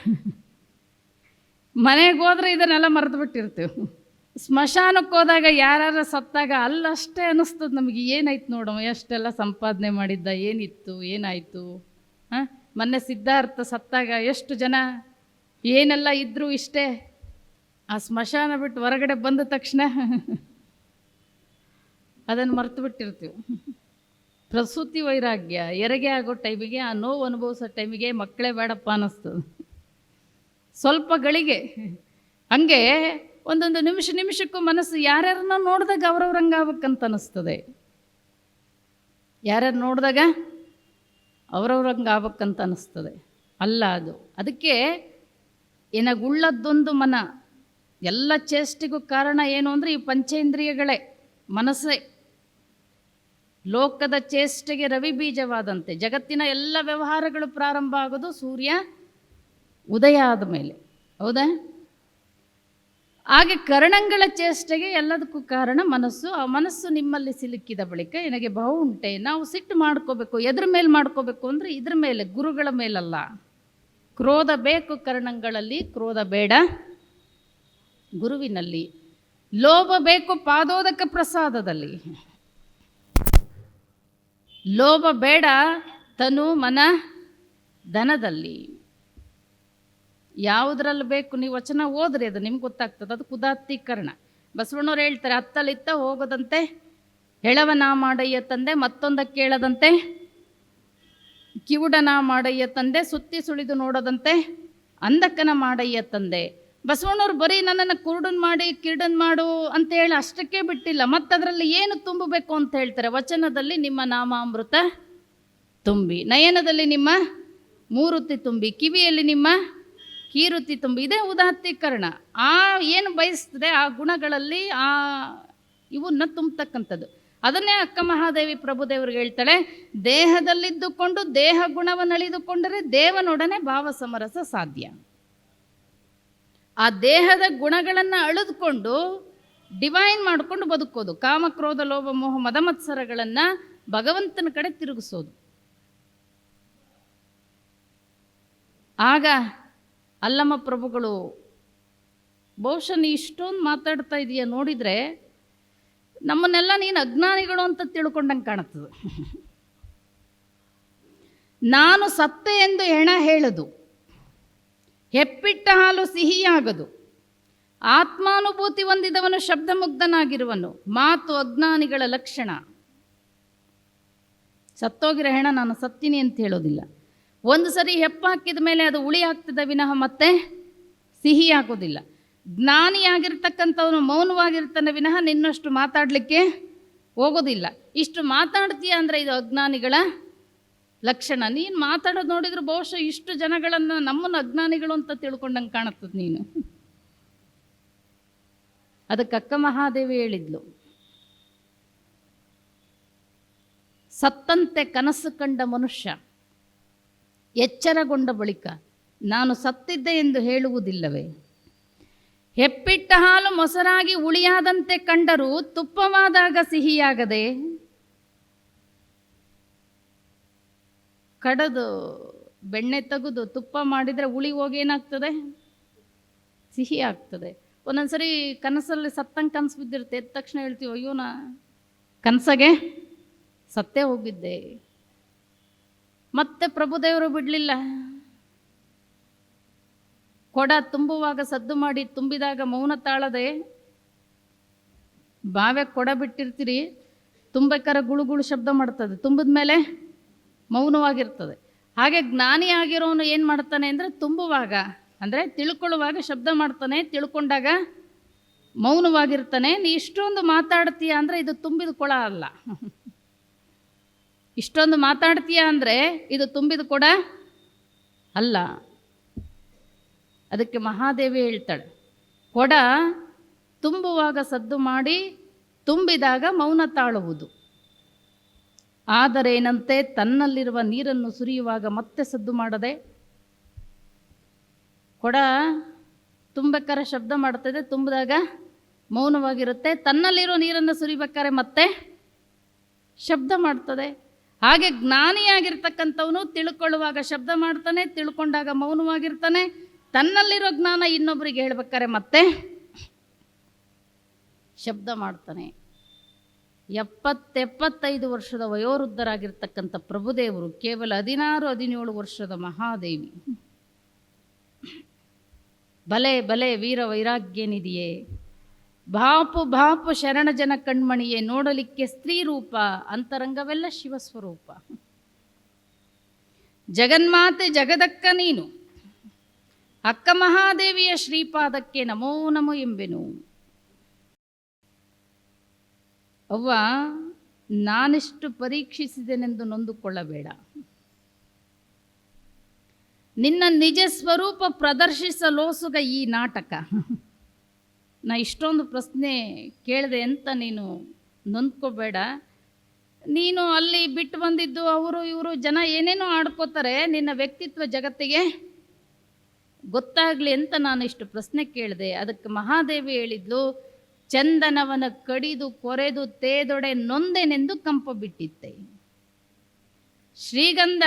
ಮನೆಗೆ ಹೋದ್ರೆ ಇದನ್ನೆಲ್ಲ ಮರೆತು ಬಿಟ್ಟಿರ್ತೀವಿ ಸ್ಮಶಾನಕ್ಕೆ ಹೋದಾಗ ಯಾರು ಸತ್ತಾಗ ಅಲ್ಲಷ್ಟೇ ಅನ್ನಿಸ್ತದೆ ನಮಗೆ, ಏನಾಯ್ತು ನೋಡಮ್ಮ ಎಷ್ಟೆಲ್ಲ ಸಂಪಾದನೆ ಮಾಡಿದ್ದ, ಏನಿತ್ತು, ಏನಾಯಿತು? ಹಾಂ? ಮೊನ್ನೆ ಸಿದ್ಧಾರ್ಥ ಸತ್ತಾಗ ಎಷ್ಟು ಜನ? ಏನೆಲ್ಲ ಇದ್ದರೂ ಇಷ್ಟೇ? ಆ ಸ್ಮಶಾನ ಬಿಟ್ಟು ಹೊರಗಡೆ ಬಂದ ತಕ್ಷಣ ಅದನ್ನು ಮರೆತು ಬಿಟ್ಟಿರ್ತೀವಿ ಪ್ರಸೂತಿ ವೈರಾಗ್ಯ, ಎರಗೆ ಆಗೋ ಟೈಮಿಗೆ ಆ ನೋವು ಅನುಭವಿಸೋ ಟೈಮಿಗೆ ಮಕ್ಕಳೇ ಬೇಡಪ್ಪ ಅನ್ನಿಸ್ತದೆ. ಸ್ವಲ್ಪ ಗಳಿಗೆ ಹಂಗೆ ಒಂದೊಂದು ನಿಮಿಷ ನಿಮಿಷಕ್ಕೂ ಮನಸ್ಸು ಯಾರ್ಯಾರನ್ನ ನೋಡಿದಾಗ ಅವ್ರವ್ರಂಗೆ ಆಗ್ಬೇಕಂತ ಅನ್ನಿಸ್ತದೆ. ಯಾರ್ಯಾರು ನೋಡಿದಾಗ ಅವ್ರವ್ರಂಗೆ ಆಗ್ಬೇಕಂತ ಅನ್ನಿಸ್ತದೆ. ಅಲ್ಲ ಅದು. ಅದಕ್ಕೆ ಏನಾಗುಳ್ಳದ್ದೊಂದು ಮನ ಎಲ್ಲ ಚೇಷ್ಟಿಗೂ ಕಾರಣ ಏನು ಅಂದರೆ ಈ ಪಂಚೇಂದ್ರಿಯಗಳೇ. ಮನಸ್ಸೇ. ಲೋಕದ ಚೇಷ್ಟೆಗೆ ರವಿ ಬೀಜವಾದಂತೆ. ಜಗತ್ತಿನ ಎಲ್ಲ ವ್ಯವಹಾರಗಳು ಪ್ರಾರಂಭ ಆಗೋದು ಸೂರ್ಯ ಉದಯ ಆದ ಮೇಲೆ. ಹೌದಾ? ಹಾಗೆ ಕರ್ಣಂಗಳ ಚೇಷ್ಟೆಗೆ ಎಲ್ಲದಕ್ಕೂ ಕಾರಣ ಮನಸ್ಸು. ಆ ಮನಸ್ಸು ನಿಮ್ಮಲ್ಲಿ ಸಿಲುಕಿದ ಬಳಿಕ ನನಗೆ ಬಹು ಉಂಟೆ. ನಾವು ಸಿಟ್ಟು ಮಾಡ್ಕೋಬೇಕು, ಎದ್ರ ಮೇಲೆ ಮಾಡ್ಕೋಬೇಕು ಅಂದರೆ ಇದ್ರ ಮೇಲೆ, ಗುರುಗಳ ಮೇಲಲ್ಲ. ಕ್ರೋಧ ಬೇಕು ಕರ್ಣಂಗಳಲ್ಲಿ, ಕ್ರೋಧ ಬೇಡ. ಗುರುವಿನಲ್ಲಿ, ಲೋಭ ಬೇಕು ಪಾದೋದಕ ಪ್ರಸಾದದಲ್ಲಿ. ಲೋಭ ಬೇಡ ತನು ಮನ ಧನದಲ್ಲಿ. ಯಾವುದ್ರಲ್ಲಿ ಬೇಕು? ನೀವು ವಚನ ಓದ್ರಿ, ಅದು ನಿಮ್ಗೆ ಗೊತ್ತಾಗ್ತದೆ. ಅದು ಕುದಾತ್ತೀಕರಣ. ಬಸವಣ್ಣವ್ರು ಹೇಳ್ತಾರೆ, ಹತ್ತಲಿತ್ತ ಹೋಗದಂತೆ ಹೆಳವನ ಮಾಡಯ್ಯ ತಂದೆ, ಮತ್ತೊಂದಕ್ಕೆ ಕೇಳದಂತೆ ಕಿವುಡನ ಮಾಡಯ್ಯ ತಂದೆ, ಸುತ್ತಿ ಸುಳಿದು ನೋಡದಂತೆ ಅಂದಕ್ಕನ ಮಾಡಯ್ಯ ತಂದೆ. ಬಸವಣ್ಣವ್ರು ಬರೀ ನನ್ನನ್ನು ಕುರುಡನ್ ಮಾಡಿ, ಕಿರುಡನ್ ಮಾಡು ಅಂತ ಹೇಳಿ ಅಷ್ಟಕ್ಕೆ ಬಿಟ್ಟಿಲ್ಲ. ಮತ್ತದರಲ್ಲಿ ಏನು ತುಂಬಬೇಕು ಅಂತ ಹೇಳ್ತಾರೆ? ವಚನದಲ್ಲಿ ನಿಮ್ಮ ನಾಮಾಮೃತ ತುಂಬಿ, ನಯನದಲ್ಲಿ ನಿಮ್ಮ ಮೂರುತಿ ತುಂಬಿ, ಕಿವಿಯಲ್ಲಿ ನಿಮ್ಮ ಕೀರುತಿ ತುಂಬಿ. ಇದೇ ಉದಾತ್ತೀಕರಣ. ಆ ಏನು ಬಯಸ್ತದೆ ಆ ಗುಣಗಳಲ್ಲಿ ಆ ಇವನ್ನ ತುಂಬತಕ್ಕಂಥದ್ದು. ಅದನ್ನೇ ಅಕ್ಕ ಮಹಾದೇವಿ ಪ್ರಭುದೇವ್ರಿಗೆ ಹೇಳ್ತಾಳೆ, ದೇಹದಲ್ಲಿದ್ದುಕೊಂಡು ದೇಹ ಗುಣವನ್ನು ಅಳಿದುಕೊಂಡರೆ ದೇವನೊಡನೆ ಭಾವ ಸಮರಸ ಸಾಧ್ಯ. ಆ ದೇಹದ ಗುಣಗಳನ್ನು ಅಳಿದುಕೊಂಡು ಡಿವೈನ್ ಮಾಡಿಕೊಂಡು ಬದುಕೋದು. ಕಾಮಕ್ರೋಧ ಲೋಭ, ಮೋಹ, ಮದಮತ್ಸರಗಳನ್ನು ಭಗವಂತನ ಕಡೆ ತಿರುಗಿಸೋದು. ಆಗ ಅಲ್ಲಮ್ಮ ಪ್ರಭುಗಳು, ಬಹುಶಃ ನೀ ಇಷ್ಟೊಂದು ಮಾತಾಡ್ತಾ ಇದೀಯ ನೋಡಿದರೆ ನಮ್ಮನ್ನೆಲ್ಲ ನೀನು ಅಜ್ಞಾನಿಗಳು ಅಂತ ತಿಳ್ಕೊಂಡಂಗೆ ಕಾಣುತ್ತದೆ. [laughs] ನಾನು ಸತ್ತೆ ಎಂದು ಹೆಣ ಹೇಳದು. ಹೆಪ್ಪಿಟ್ಟ ಹಾಲು ಸಿಹಿಯಾಗದು. ಆತ್ಮಾನುಭೂತಿ ಹೊಂದಿದವನು ಶಬ್ದಮುಗ್ಧನಾಗಿರುವನು. ಮಾತು ಅಜ್ಞಾನಿಗಳ ಲಕ್ಷಣ. ಸತ್ತೋಗಿರೋ ಹೆಣ ನಾನು ಸತ್ತೀನಿ ಅಂತ ಹೇಳೋದಿಲ್ಲ. ಒಂದು ಸರಿ ಹೆಪ್ಪಾಕಿದ ಮೇಲೆ ಅದು ಉಳಿ ಆಗ್ತದೆ ವಿನಃ ಮತ್ತೆ ಸಿಹಿ ಆಗೋದಿಲ್ಲ ಜ್ಞಾನಿಯಾಗಿರ್ತಕ್ಕಂಥವನು ಮೌನವಾಗಿರ್ತಾನೆ ವಿನಃ ನಿನ್ನಷ್ಟು ಮಾತಾಡಲಿಕ್ಕೆ ಹೋಗೋದಿಲ್ಲ. ಇಷ್ಟು ಮಾತಾಡ್ತೀಯ ಅಂದರೆ ಇದು ಅಜ್ಞಾನಿಗಳ ಲಕ್ಷಣ. ನೀನು ಮಾತಾಡೋದು ನೋಡಿದ್ರೆ ಬಹುಶಃ ಇಷ್ಟು ಜನಗಳನ್ನು ನಮ್ಮನ್ನು ಅಜ್ಞಾನಿಗಳು ಅಂತ ತಿಳ್ಕೊಂಡಂಗೆ ಕಾಣುತ್ತದೆ ನೀನು. ಅದಕ್ಕೆ ಅಕ್ಕ ಮಹಾದೇವಿ ಹೇಳಿದ್ಲು. ಸತ್ತಂತೆ ಕನಸು ಕಂಡ ಮನುಷ್ಯ ಎಚ್ಚರಗೊಂಡ ಬಳಿಕ ನಾನು ಸತ್ತಿದ್ದೆ ಎಂದು ಹೇಳುವುದಿಲ್ಲವೇ? ಹೆಪ್ಪಿಟ್ಟ ಹಾಲು ಮೊಸರಾಗಿ ಉಳಿಯಾದಂತೆ ಕಂಡರೂ ತುಪ್ಪವಾದಾಗ ಸಿಹಿಯಾಗದೆ ಕಡದು ಬೆಣ್ಣೆ ತೆಗೆದು ತುಪ್ಪ ಮಾಡಿದರೆ ಉಳಿ ಹೋಗಿ ಏನಾಗ್ತದೆ? ಸಿಹಿ ಆಗ್ತದೆ. ಒಂದೊಂದ್ಸರಿ ಕನಸಲ್ಲಿ ಸತ್ತಂಗೆ ಕನಸು ಬಿದ್ದಿರುತ್ತೆ. ಎದ್ದ ತಕ್ಷಣ ಹೇಳ್ತೀವಿ, ಅಯ್ಯೋ, ನಾ ಕನಸಗೆ ಸತ್ತೇ ಹೋಗಿದ್ದೆ. ಮತ್ತೆ ಪ್ರಭುದೇವರು ಬಿಡಲಿಲ್ಲ. ಕೊಡ ತುಂಬುವಾಗ ಸದ್ದು ಮಾಡಿ ತುಂಬಿದಾಗ ಮೌನ ತಾಳದೆ, ಬಾವೆ ಕೊಡ ಬಿಟ್ಟಿರ್ತೀರಿ ತುಂಬಬೇಕಾರೆ ಗುಳುಗುಳು ಗುಳು ಶಬ್ದ ಮಾಡ್ತದೆ. ತುಂಬಿದ ಮೇಲೆ ಮೌನವಾಗಿರ್ತದೆ. ಹಾಗೆ ಜ್ಞಾನಿ ಆಗಿರೋನು ಏನು ಮಾಡ್ತಾನೆ ಅಂದರೆ ತುಂಬುವಾಗ, ಅಂದರೆ ತಿಳ್ಕೊಳ್ಳುವಾಗ ಶಬ್ದ ಮಾಡ್ತಾನೆ, ತಿಳ್ಕೊಂಡಾಗ ಮೌನವಾಗಿರ್ತಾನೆ. ನೀ ಇಷ್ಟೊಂದು ಮಾತಾಡ್ತೀಯ ಅಂದರೆ ಇದು ತುಂಬಿದ ಕೊಳ ಅಲ್ಲ. [laughs] ಇಷ್ಟೊಂದು ಮಾತಾಡ್ತೀಯ ಅಂದರೆ ಇದು ತುಂಬಿದ ಕೊಡ ಅಲ್ಲ. ಅದಕ್ಕೆ ಮಹಾದೇವಿ ಹೇಳ್ತಾಳೆ, ಕೊಡ ತುಂಬುವಾಗ ಸದ್ದು ಮಾಡಿ, ತುಂಬಿದಾಗ ಮೌನ ತಾಳುವುದು. ಆದರೇನಂತೆ ತನ್ನಲ್ಲಿರುವ ನೀರನ್ನು ಸುರಿಯುವಾಗ ಮತ್ತೆ ಸದ್ದು ಮಾಡದೆ? ಕೊಡ. ತುಂಬಬೇಕಾರೆ ಶಬ್ದ ಮಾಡ್ತದೆ ತುಂಬಿದಾಗ ಮೌನವಾಗಿರುತ್ತೆ. ತನ್ನಲ್ಲಿರೋ ನೀರನ್ನು ಸುರಿಬೇಕಾರೆ ಮತ್ತೆ ಶಬ್ದ ಮಾಡ್ತದೆ. ಹಾಗೆ ಜ್ಞಾನಿಯಾಗಿರ್ತಕ್ಕಂಥವನು ತಿಳ್ಕೊಳ್ಳುವಾಗ ಶಬ್ದ ಮಾಡ್ತಾನೆ, ತಿಳ್ಕೊಂಡಾಗ ಮೌನವಾಗಿರ್ತಾನೆ. ತನ್ನಲ್ಲಿರೋ ಜ್ಞಾನ ಇನ್ನೊಬ್ಬರಿಗೆ ಹೇಳ್ಬೇಕಾರೆ ಮತ್ತೆ ಶಬ್ದ ಮಾಡ್ತಾನೆ. ಎಪ್ಪತ್ತೆಪ್ಪತ್ತೈದು ವರ್ಷದ ವಯೋವೃದ್ಧರಾಗಿರ್ತಕ್ಕಂಥ ಪ್ರಭುದೇವರು ಕೇವಲ ಹದಿನಾರು, ಹದಿನೇಳು ವರ್ಷದ ಮಹಾದೇವಿ. ಬಲೆ ಬಲೆ ವೀರ ವೈರಾಗ್ಯನಿದೆಯೇ ಬಾಪು ಬಾಪು ಶರಣ ಜನ ಕಣ್ಮಣಿಯೇ, ನೋಡಲಿಕ್ಕೆ ಸ್ತ್ರೀ ರೂಪ, ಅಂತರಂಗವೆಲ್ಲ ಶಿವಸ್ವರೂಪ. ಜಗನ್ಮಾತೆ ಜಗದಕ್ಕ ನೀನು, ಅಕ್ಕ ಮಹಾದೇವಿಯ ಶ್ರೀಪಾದಕ್ಕೆ ನಮೋ ನಮೋ ಎಂಬೆನು. ಅವ್ವ, ನಾನೆಷ್ಟು ಪರೀಕ್ಷಿಸಿದೆನೆಂದು ನೊಂದುಕೊಳ್ಳಬೇಡ. ನಿನ್ನ ನಿಜ ಸ್ವರೂಪ ಪ್ರದರ್ಶಿಸಲೋಸುಗ ಈ ನಾಟಕ. ನಾ ಇಷ್ಟೊಂದು ಪ್ರಶ್ನೆ ಕೇಳಿದೆ ಅಂತ ನೀನು ನೊಂದ್ಕೋಬೇಡ. ನೀನು ಅಲ್ಲಿ ಬಿಟ್ಟು ಬಂದಿದ್ದು ಅವರು ಇವರು ಜನ ಏನೇನೋ ಆಡ್ಕೋತಾರೆ ನಿನ್ನ ವ್ಯಕ್ತಿತ್ವ ಜಗತ್ತಿಗೆ? ಗೊತ್ತಾಗಲಿ ಅಂತ ನಾನು ಇಷ್ಟು ಪ್ರಶ್ನೆ ಕೇಳಿದೆ. ಅದಕ್ಕೆ ಮಹಾದೇವಿ ಹೇಳಿದ್ಲು ಚಂದನವನ ಕಡಿದು ಕೊರೆದು ತೇದೊಡೆ ನೊಂದೆನೆಂದು ಕಂಪ ಬಿಟ್ಟಿತ್ತೆ ಶ್ರೀಗಂಧ,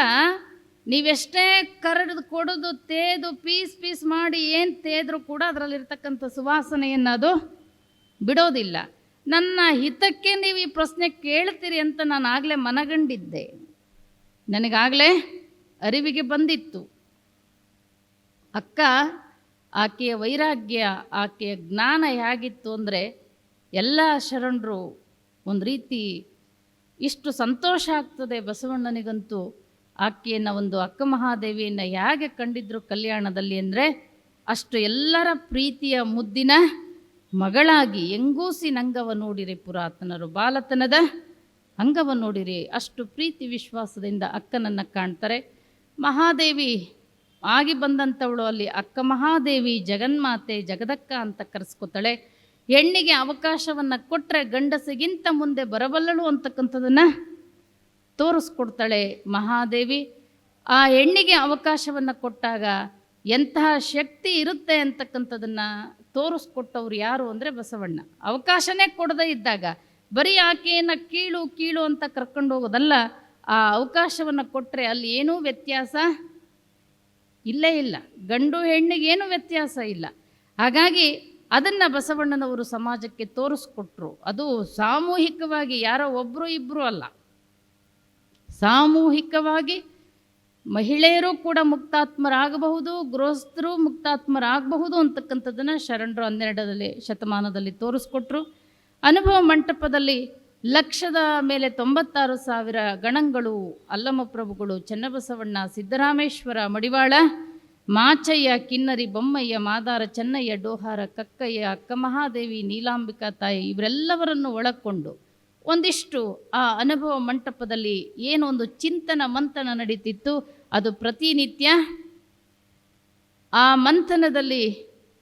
ನೀವೆಷ್ಟೇ ಕರಡು ಕೊಡೋದು ತೇದು ಪೀಸ್ ಪೀಸ್ ಮಾಡಿ ಏನು ತೇದ್ರು ಕೂಡ ಅದರಲ್ಲಿರ್ತಕ್ಕಂಥ ಸುವಾಸನೆಯನ್ನು ಅದು ಬಿಡೋದಿಲ್ಲ. ನನ್ನ ಹಿತಕ್ಕೆ ನೀವು ಈ ಪ್ರಶ್ನೆ ಕೇಳ್ತೀರಿ ಅಂತ ನಾನು ಆಗಲೇ ಮನಗಂಡಿದ್ದೆ. ನನಗಾಗಲೇ ಅರಿವಿಗೆ ಬಂದಿತ್ತು. ಅಕ್ಕ ಆಕೆಯ ವೈರಾಗ್ಯ, ಆಕೆಯ ಜ್ಞಾನ ಹೇಗಿತ್ತು ಅಂದರೆ ಎಲ್ಲ ಶರಣರು ಒಂದು ರೀತಿ ಇಷ್ಟು ಸಂತೋಷ ಆಗ್ತದೆ ಬಸವಣ್ಣನಿಗಂತೂ. ಆಕೆಯನ್ನು ಒಂದು ಅಕ್ಕ ಮಹಾದೇವಿಯನ್ನು ಹೇಗೆ ಕಂಡಿದ್ರು ಕಲ್ಯಾಣದಲ್ಲಿ ಅಂದರೆ ಅಷ್ಟು ಎಲ್ಲರ ಪ್ರೀತಿಯ ಮುದ್ದಿನ ಮಗಳಾಗಿ ಎಂಗೂಸಿ ನಂಗವ ನೋಡಿರಿ ಪುರಾತನರು, ಬಾಲತನದ ಅಂಗವ ನೋಡಿರಿ. ಅಷ್ಟು ಪ್ರೀತಿ ವಿಶ್ವಾಸದಿಂದ ಅಕ್ಕನನ್ನು ಕಾಣ್ತಾರೆ. ಮಹಾದೇವಿ ಆಗಿ ಬಂದಂಥವಳು ಅಲ್ಲಿ ಅಕ್ಕ ಮಹಾದೇವಿ ಜಗನ್ಮಾತೆ ಜಗದಕ್ಕ ಅಂತ ಕರೆಸ್ಕೊತಾಳೆ. ಹೆಣ್ಣಿಗೆ ಅವಕಾಶವನ್ನು ಕೊಟ್ಟರೆ ಗಂಡಸಿಗಿಂತ ಮುಂದೆ ಬರಬಲ್ಲಳು ಅಂತಕ್ಕಂಥದ್ದನ್ನು ತೋರಿಸ್ಕೊಡ್ತಾಳೆ ಮಹಾದೇವಿ. ಆ ಹೆಣ್ಣಿಗೆ ಅವಕಾಶವನ್ನು ಕೊಟ್ಟಾಗ ಎಂತಹ ಶಕ್ತಿ ಇರುತ್ತೆ ಅಂತಕ್ಕಂಥದ್ದನ್ನು ತೋರಿಸ್ಕೊಟ್ಟವ್ರು ಯಾರು ಅಂದರೆ ಬಸವಣ್ಣ. ಅವಕಾಶನೇ ಕೊಡದೇ ಇದ್ದಾಗ ಬರೀ ಆಕೆಯನ್ನು ಕೀಳು ಕೀಳು ಅಂತ ಕರ್ಕೊಂಡು ಹೋಗೋದಲ್ಲ ಆ ಅವಕಾಶವನ್ನು ಕೊಟ್ಟರೆ ಅಲ್ಲಿ ಏನೂ ವ್ಯತ್ಯಾಸ ಇಲ್ಲೇ ಇಲ್ಲ. ಗಂಡು ಹೆಣ್ಣಿಗೇನು ವ್ಯತ್ಯಾಸ ಇಲ್ಲ. ಹಾಗಾಗಿ ಅದನ್ನು ಬಸವಣ್ಣನವರು ಸಮಾಜಕ್ಕೆ ತೋರಿಸ್ಕೊಟ್ರು. ಅದು ಸಾಮೂಹಿಕವಾಗಿ ಯಾರೋ ಒಬ್ಬರು ಇಬ್ಬರು ಅಲ್ಲ. ಸಾಮೂಹಿಕವಾಗಿ ಮಹಿಳೆಯರು ಕೂಡ ಮುಕ್ತಾತ್ಮರಾಗಬಹುದು, ಗೃಹಸ್ಥರು ಮುಕ್ತಾತ್ಮರಾಗಬಹುದು ಅಂತಕ್ಕಂಥದ್ದನ್ನು ಶರಣರು ಹನ್ನೆರಡರಲ್ಲಿ ಶತಮಾನದಲ್ಲಿ ತೋರಿಸ್ಕೊಟ್ರು. ಅನುಭವ ಮಂಟಪದಲ್ಲಿ ಲಕ್ಷದ ಮೇಲೆ ತೊಂಬತ್ತಾರು ಸಾವಿರ ಗಣಂಗಳು ಅಲ್ಲಮಪ್ರಭುಗಳು ಚನ್ನಬಸವಣ್ಣ ಸಿದ್ದರಾಮೇಶ್ವರ ಮಡಿವಾಳ, ಮಾಚಯ್ಯ ಕಿನ್ನರಿ ಬೊಮ್ಮಯ್ಯ, ಮಾದಾರ ಚೆನ್ನಯ್ಯ ಡೋಹಾರ ಕಕ್ಕಯ್ಯ, ಅಕ್ಕ ಮಹಾದೇವಿ, ನೀಲಾಂಬಿಕಾ ತಾಯಿ ಇವರೆಲ್ಲವರನ್ನು ಒಳಕೊಂಡು ಒಂದಿಷ್ಟು ಆ ಅನುಭವ ಮಂಟಪದಲ್ಲಿ ಏನೊಂದು ಚಿಂತನ ಮಂಥನ ನಡೀತಿತ್ತು. ಅದು ಪ್ರತಿನಿತ್ಯ ಆ ಮಂಥನದಲ್ಲಿ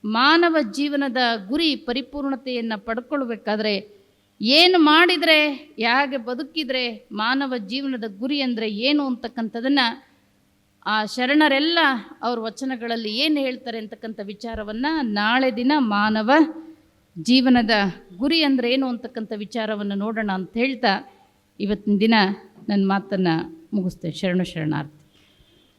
ಮಾನವ ಜೀವನದ ಗುರಿ ಪರಿಪೂರ್ಣತೆಯನ್ನು ಪಡ್ಕೊಳ್ಬೇಕಾದ್ರೆ ಏನು ಮಾಡಿದರೆ ಹೇಗೆ ಬದುಕಿದರೆ ಮಾನವ ಜೀವನದ ಗುರಿ ಅಂದರೆ ಏನು ಅಂತಕ್ಕಂಥದ್ದನ್ನು ಆ ಶರಣರೆಲ್ಲ ಅವ್ರ ವಚನಗಳಲ್ಲಿ ಏನು ಹೇಳ್ತಾರೆ ಅಂತಕ್ಕಂಥ ವಿಚಾರವನ್ನು ನಾಳೆ ದಿನ ಮಾನವ ಜೀವನದ ಗುರಿ ಅಂದರೆ ಏನು ಅಂತಕ್ಕಂಥ ವಿಚಾರವನ್ನು ನೋಡೋಣ ಅಂತ ಹೇಳ್ತಾ ಇವತ್ತಿನ ದಿನ ನನ್ನ ಮಾತನ್ನು ಮುಗಿಸ್ತೇನೆ. ಶರಣು ಶರಣಾರ್ಥಿ.